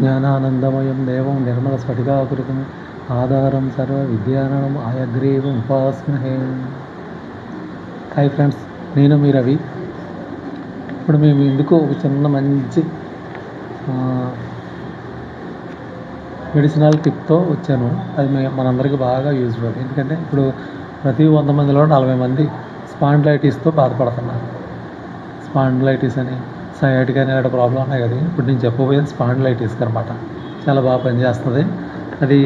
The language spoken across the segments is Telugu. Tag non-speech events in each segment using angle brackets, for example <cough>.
జ్ఞానానందమయం దేవం నిర్మల స్ఫటికాకృతం ఆధారం సర్వ విద్యానం ఆయగ్రీవం ఉపాస్మహే హాయ్ ఫ్రెండ్స్ నేను మీ రవి. ఇప్పుడు మేము ఎందుకు ఒక చిన్న మంచి మెడిసినల్ టిప్తో వచ్చాను. అది మే- మనందరికీ బాగా యూజ్ఫుల్ ఎందుకంటే ఇప్పుడు ప్రతి వంద మందిలో నలభై మంది స్పాండ్లైటిస్తో బాధపడుతున్నారు. స్పాండ్లైటిస్ అని. సయాటిక్ అని ఇలాంటి ప్రాబ్లం ఉన్నాయి కదా ఇప్పుడు నేను చెప్పబోయేది స్పాండ్లైటిస్ అనమాట చాలా బాగా పనిచేస్తుంది. అది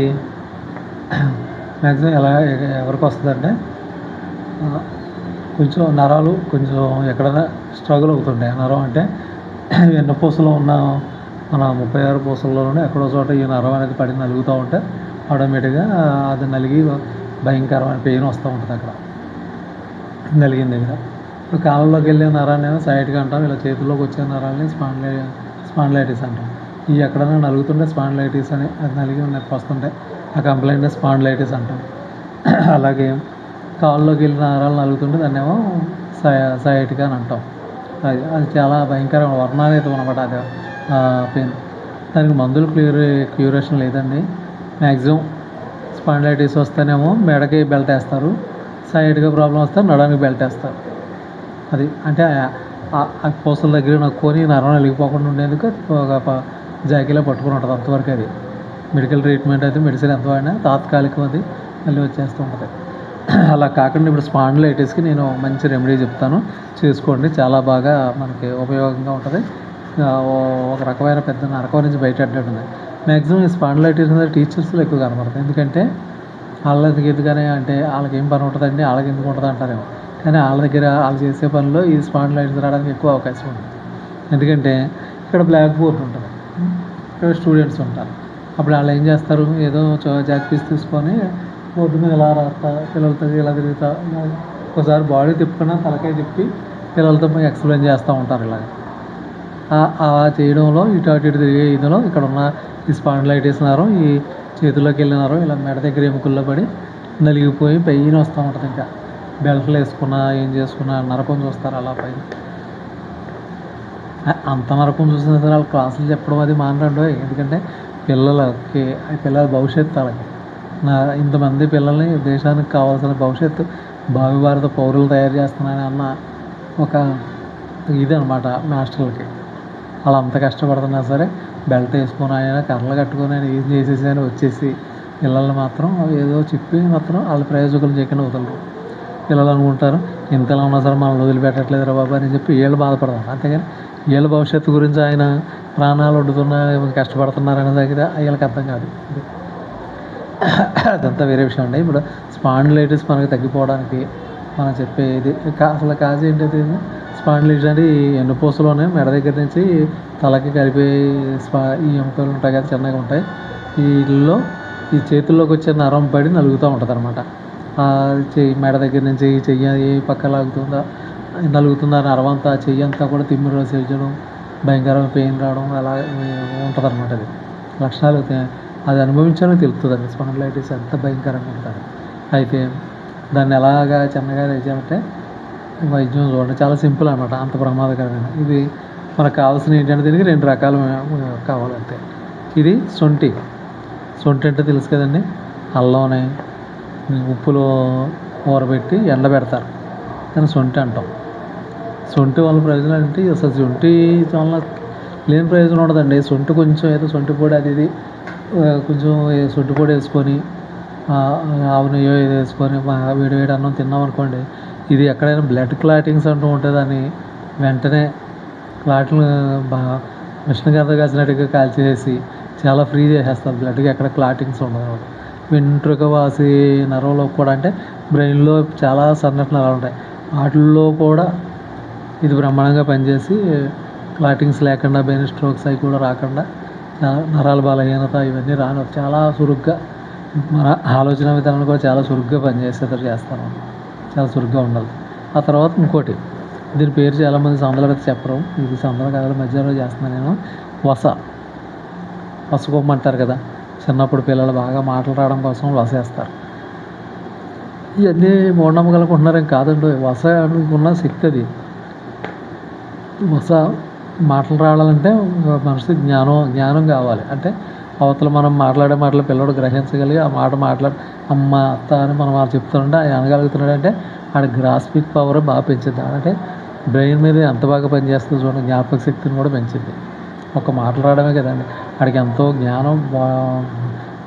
మ్యాక్సిమం ఎలా ఎవరికి వస్తుందంటే కొంచెం నరాలు కొంచెం ఎక్కడైనా స్ట్రగుల్ అవుతుంటాయి. నరం అంటే <clears throat> వెన్నపూసలో ఉన్న మన ముప్పై ఆరు పూసల్లోనే ఎక్కడో చోట ఈ నరం అనేది పడి నలుగుతూ ఉంటే ఆటోమేటిక్గా అది నలిగి భయంకరమైన పెయిన్ వస్తూ ఉంటుంది అక్కడ. నలిగిన దగ్గర ఇప్పుడు వెళ్ళే నరాన్ని సైడ్గా అంటాం ఇలా చేతుల్లోకి వచ్చే నరాలని స్పాండ్లై స్పాండ్లైటిస్ అంటాం ఈ ఎక్కడైనా నలుగుతుంటే స్పాండ్లైటిస్ అని అది నలిగి నొప్పి వస్తుంటే ఆ కంప్లైంట్ స్పాండ్లైటిస్ అంటాం. అలాగే కాళ్ళలోకి వెళ్ళిన నరాలు నలుగుతుంటే దాన్ని ఏమో సై సైటిగా అని అంటాం. అది అది చాలా భయంకరమైన వర్ణాతీతం అనమాట అది పెయిన్. దానికి మందులు క్యూర్ క్యూరేషన్ లేదండి. మ్యాక్సిమం స్పాండ్లైటిస్ వస్తేనేమో మెడకి బెల్ట్ వేస్తారు సైడ్గా ప్రాబ్లం వస్తే నడానికి బెల్ట్ వేస్తారు. అది అంటే ఆ- ఆ- దగ్గర పూసల దగ్గర నొక్కొని నరం నలిగిపోకుండా ఉండేందుకు ఒక జాకీలో పట్టుకుని ఉంటుంది అంతవరకు అది. మెడికల్ ట్రీట్మెంట్ అయితే మెడిసిన్ ఎంత వాడినా తాత్కాలికం అది మళ్ళీ వచ్చేస్తూ ఉంటుంది. అలా కాకుండా ఇప్పుడు స్పాండ్లైటిస్కి నేను మంచి రెమెడీ చెప్తాను. చేసుకోండి చాలా బాగా మనకి ఉపయోగంగా ఉంటుంది. ఒక రకమైన పెద్ద నరకం నుంచి బయటపడ్డట్టుంది మ్యాక్సిమం ఈ స్పాండ్లైటిస్ అనేది టీచర్స్లో ఎక్కువ కనబడుతుంది ఎందుకంటే వాళ్ళకి ఎందుకనే అంటే వాళ్ళకి ఏం పని ఉంటుందండి? వాళ్ళకి ఎందుకు ఉంటుంది అంటారేమో కానీ వాళ్ళ దగ్గర వాళ్ళు చేసే పనిలో ఈ స్పాండ్లైటిస్ రావడానికి ఎక్కువ అవకాశం ఉంది. ఎందుకంటే ఇక్కడ బ్లాక్ బోర్డ్ ఉంటుంది. ఇక్కడ స్టూడెంట్స్ ఉంటారు. అప్పుడు వాళ్ళు ఏం చేస్తారు? ఏదో జాక్ పీస్ తీసుకొని బోర్డు మీద ఇలా రాస్తా పిల్లలతో ఇలా తిరుగుతా ఒకసారి బాడీ తిప్పుకున్నా తలకాయ తిప్పి పిల్లలతో ఎక్స్ప్లెయిన్ చేస్తూ ఉంటారు ఇలాగ. ఆ- అలా చేయడంలో ఇటు అటు ఇటు తిరిగే ఇదిలో ఇక్కడ ఉన్న ఈ స్పాండ్లైటిస్ నరం ఈ చేతిలోకి వెళ్ళినారు ఇలా మెడ దగ్గర ఎముకల్లో పడి నలిగిపోయి పెయిన్ వస్తూ ఉంటుంది ఇంకా. బెల్ట్లు వేసుకున్నా ఏం చేసుకున్నా నరకం చూస్తారు అలా పైన. అంత నరకం చూసిన సరే వాళ్ళు క్లాసులు చెప్పడం అది మానరండు ఎందుకంటే పిల్లలకి పిల్లల భవిష్యత్తు వాళ్ళకి. నా ఇంతమంది పిల్లల్ని దేశానికి కావాల్సిన భవిష్యత్తు భావి భారత పౌరులు తయారు చేస్తున్నారని అన్న ఒక ఇది అనమాట మాస్టర్లకి. వాళ్ళు అంత కష్టపడుతున్నా సరే బెల్ట్ వేసుకుని ఆయన కర్రలు కట్టుకొని ఆయన ఏం చేసేసి అని వచ్చేసి పిల్లల్ని మాత్రం ఏదో చెప్పి మాత్రం వాళ్ళ ప్రయోజకులు చేయకుండా వదలరు. పిల్లలు అనుకుంటారు ఇంతలా ఉన్నా సరే మనల్ని వదిలిపెట్టట్లేదు రా బాబా అని చెప్పి వీళ్ళు బాధపడతారు. అంతేగాని వీళ్ళ భవిష్యత్తు గురించి ఆయన ప్రాణాలు వండుతున్నా కష్టపడుతున్నారనే దగ్గర వీళ్ళకి అర్థం కాదు. అదంతా వేరే విషయం అండి. ఇప్పుడు స్పాండిలైటిస్ మనకి తగ్గిపోవడానికి మనం చెప్పేది కా- అసలు కాజ్ ఏంటది స్పాండిలైటిస్ అంటే ఈ ఎన్నుపూసలోనే మెడ దగ్గర నుంచి తలకి కలిపే స్పా ఈ ఎముకలు ఉంటాయి కదా చిన్నగా ఉంటాయి. వీటిల్లో ఈ చేతుల్లోకి వచ్చే నరం పడి నలుగుతూ ఉంటుంది అనమాట చెయ్యి మెడ దగ్గర నుంచి చెయ్యి ఏ పక్క లాగుతుందా? నలుగుతుందా నరం చెయ్యి అంతా కూడా తిమ్మిరి వచ్చేయడం భయంకరమైన పెయిన్ రావడం అలా ఉంటుంది అనమాట అది. లక్షణాలు అది అనుభవించాలో తెలుస్తుంది అండి. స్పాండిలైటిస్ ఎంత భయంకరంగా ఉంటుంది. అయితే దాన్ని ఎలాగా చిన్నగా చేయాలంటే వైద్యం చూడండి. చాలా సింపుల్ అనమాట అంత ప్రమాదకరమైన. ఇది మనకు కావాల్సిన ఏంటంటే దీనికి రెండు రకాలు కావాలంటే. ఇది సొంటి. సొంటి అంటే తెలుసు కదండి. అల్లంని ఉప్పులో ఊరబెట్టి ఎండబెడతారు. దాన్ని సొంటి అంటాం. సొంటి వల్ల ప్రయోజనాలు ఏంటి? అసలు సొంటి వల్ల లేని ప్రయోజనం ఉండదండి. సొంటి కొంచెం ఏదో సొంటి పొడి అది ఇది కొంచెం ఏ- సొంటి పొడి వేసుకొని ఆ, ఆవు నెయ్యో ఏదో వేసుకొని వేడి వేడి అన్నం తిన్నాం అనుకోండి ఇది ఎక్కడైనా బ్లడ్ క్లాటింగ్స్ అంటూ ఉంటే దాన్ని వెంటనే క్లాట్లు బాగా మిషన్ గంట కాసినట్టుగా కాల్చేసి చాలా ఫ్రీ చేసేస్తారు. బ్లడ్కి ఎక్కడ క్లాటింగ్స్ ఉండదు వెంట్రుక వాసి నరంలో కూడా అంటే బ్రెయిన్లో చాలా సంఘటనలు నరాలు ఉంటాయి. వాటిల్లో కూడా ఇది బ్రహ్మాండంగా పనిచేసి క్లాటింగ్స్ లేకుండా బ్రెయిన్ స్ట్రోక్స్ అవి కూడా రాకుండా చాలా నరాల బలహీనత ఇవన్నీ రాను చాలా చురుగ్గా మన ఆలోచన విధానం కూడా చాలా చురుగ్గా పనిచేసేటట్టు చేస్తాను. చాలా చురుగ్గా ఉండాలి. ఆ తర్వాత ఇంకోటి దీని పేరు చాలామంది సందలు అయితే చెప్పరు. ఇది సందల కథల మధ్యలో చేస్తున్నాను నేను. వస వసకోమంటారు కదా. చిన్నప్పుడు పిల్లలు బాగా మాటలు రావడం కోసం వసేస్తారు. ఇవన్నీ మూఢనమ్మకాలకు అనుకుంటున్నారేం కాదండి. వస అనుకున్న శక్తి అది. వస మాటలు రావాలంటే మనిషి జ్ఞానం జ్ఞానం కావాలి. అంటే అవతల మనం మాట్లాడే మాటలు పిల్లడు గ్రహించగలిగి ఆ మాట మాట్లాడి అమ్మ అత్త అని మనం వాళ్ళు చెప్తుంటే ఆయన అనగలుగుతున్నాడు అంటే ఆడ గ్రాస్పిక్ పవర్ బాగా పెంచింది అంటే బ్రెయిన్ మీద ఎంత బాగా పనిచేస్తుందో చూడండి జ్ఞాపక శక్తిని కూడా పెంచింది ఒక మాట్లాడమే కదండి. ఆడికి ఎంతో జ్ఞానం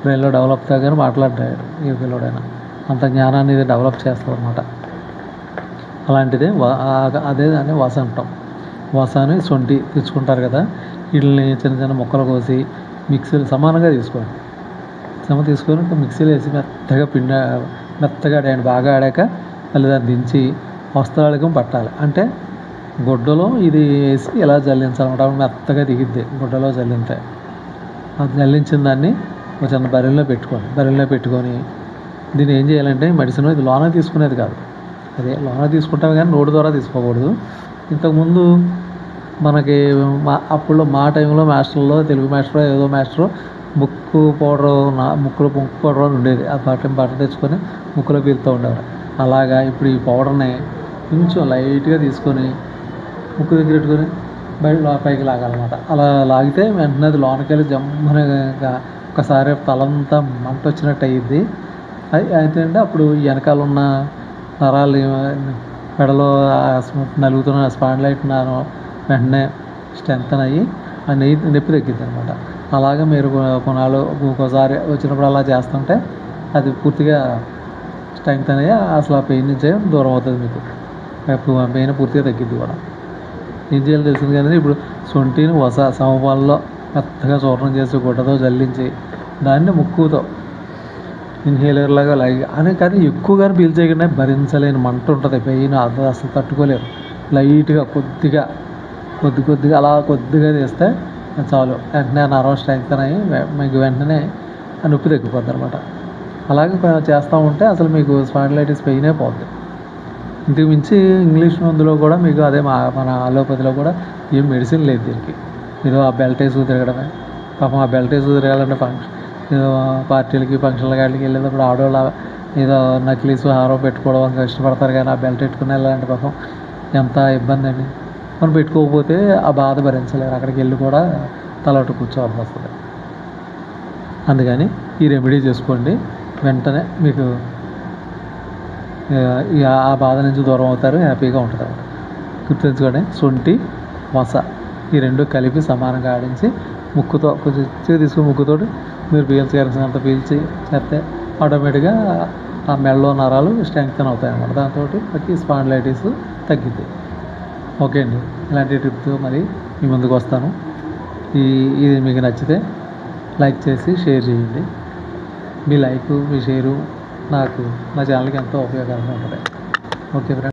బ్రెయిన్లో డెవలప్ కానీ మాట్లాడాడు ఏ పిల్లడైనా. అంత జ్ఞానాన్ని ఇది డెవలప్ చేస్తారన్నమాట అనమాట అలాంటిదే వా అదే దాన్ని వస అంటాం. వసాని సొంటి తెచ్చుకుంటారు కదా. వీటిని చిన్న చిన్న ముక్కలు కోసి మిక్సీలు సమానంగా తీసుకోండి. సమ తీసుకొని మిక్సీలు మిక్సీలో వేసి మెత్తగా పిండి మెత్తగా ఆడేయండి. బాగా ఆడాక మళ్ళీ దాన్ని దించి వస్త్రాలకం పట్టాలి. అంటే గుడ్డలో ఇది వేసి ఇలా జల్లించాలన్నమాట మెత్తగా దిగిద్ది గుడ్డలో జల్లింతే. అది జల్లించిన దాన్ని ఒక చిన్న బరిలో పెట్టుకోండి. బరిలో పెట్టుకొని దీన్ని ఏం చేయాలంటే మెడిసిన్ ఇది లోన తీసుకునేది కాదు. అదే లోన తీసుకుంటాం కానీ నోటి ద్వారా తీసుకోకూడదు. ఇంతకుముందు మనకి మా అప్పుడు మా టైంలో మాస్టర్లో తెలుగు మాస్టర్ ఏదో మాస్టర్ ముక్కు పౌడర్ నా ముక్కులో ముక్కు పౌడర్ అని ఉండేది. ఆ బట్టన్ బట్ట తెచ్చుకొని ముక్కులో పీలుతూ ఉండేవారు. అలాగా ఇప్పుడు ఈ పౌడర్ని కొంచెం లైట్గా తీసుకొని ముక్కు దగ్గర పెట్టుకొని బయట పైకి లాగాలన్నమాట. అలా లాగితే వెంటనే అది లోనకి వెళ్ళి జమ్మున ఒకసారి తలంతా మంట వచ్చినట్టు అయ్యిద్ది. అది అయితే అంటే అప్పుడు వెనకాల ఉన్న నరాలు మెడలో నలుగుతున్న స్పాండ్లైట్ వెంటనే స్ట్రెంత్ అయ్యి ఆ నెయ్యి నొప్పి తగ్గిద్ది అనమాట అలాగే మీరు కొనాలు కొన్నాళ్ళు ఒక్కోసారి వచ్చినప్పుడు అలా చేస్తుంటే అది పూర్తిగా స్ట్రెంత్ అనేది అసలు ఆ పెయిన్ నుంచే దూరం అవుతుంది మీకు. పెయిన్ పూర్తిగా తగ్గిద్ది కూడా. ఏం చేయాలో తెలిసింది కానీ ఇప్పుడు సొంటిని వస సమపాలలో మెత్తగా చూర్ణం చేసి గుడ్డతో జల్లించి దాన్ని ముక్కుతో ఇన్హేలర్ లాగా లాగి అని కానీ ఎక్కువగా పీల్చేయకుండా భరించలేని మంట ఉంటుంది. పెయిన్ అది అసలు తట్టుకోలేరు. లైట్గా కొద్దిగా కొద్ది కొద్దిగా అలా కొద్దిగా తీస్తే చాలు. వెంటనే ఆ నరం స్ట్రెంగ్త్ అయ్యి మీకు వెంటనే ఆ నొప్పి తగ్గిపోద్ది అనమాట అలాగే చేస్తూ ఉంటే అసలు మీకు స్పాండిలైటిస్ పెయినే పోద్ది. ఇంతకుమించి ఇంగ్లీష్ మందులో కూడా మీకు అదే మా మన అలోపతిలో కూడా ఏం మెడిసిన్ లేదు దీనికి. ఏదో ఆ బెల్ట్ వేసుకు తిరగడమే పాపం ఆ బెల్ట్ వేసుకు తిరగాలంటే ఫంక్షన్ ఏదో పార్టీలకి ఫంక్షన్ల కాడికి వెళ్ళేటప్పుడు ఆడవాళ్ళు ఏదో నక్లీస్ హారం పెట్టుకోవడం ఇష్టపడతారు కానీ ఆ బెల్ట్ పెట్టుకుని వెళ్ళాలంటే పాపం ఎంత ఇబ్బంది అండి. మనం పెట్టుకోకపోతే ఆ బాధ భరించలేరు. అక్కడికి వెళ్ళి కూడా తలవట కూర్చోవాల్సి వస్తుంది. అందుకని ఈ రెమెడీ చేసుకోండి. వెంటనే మీకు ఆ, బాధ నుంచి దూరం అవుతారు హ్యాపీగా ఉంటారు. అన్నమాట గుర్తుంచుకోండి శొంఠి వస ఈ రెండు కలిపి సమానంగా ఆడించి ముక్కుతో కొంచెం తీసుకుని ముక్కుతోటి మీరు పీల్చగలిసినంత పీల్చి చేస్తే ఆటోమేటిక్గా ఆ మెడలో నరాలు స్ట్రెంగ్తన్ అవుతాయి అన్నమాట దాంతో మనకి స్పాండిలైటిస్ తగ్గింది ఓకే అండి ఇలాంటి ట్రిప్తో మరి మీ ముందుకు వస్తాను. ఈ ఇది మీకు నచ్చితే లైక్ చేసి షేర్ చేయండి. మీ లైక్ మీ షేరు నాకు నా ఛానల్కి ఎంతో ఉపయోగకరంగా ఉంటుంది ఓకే ఫ్రెండ్స్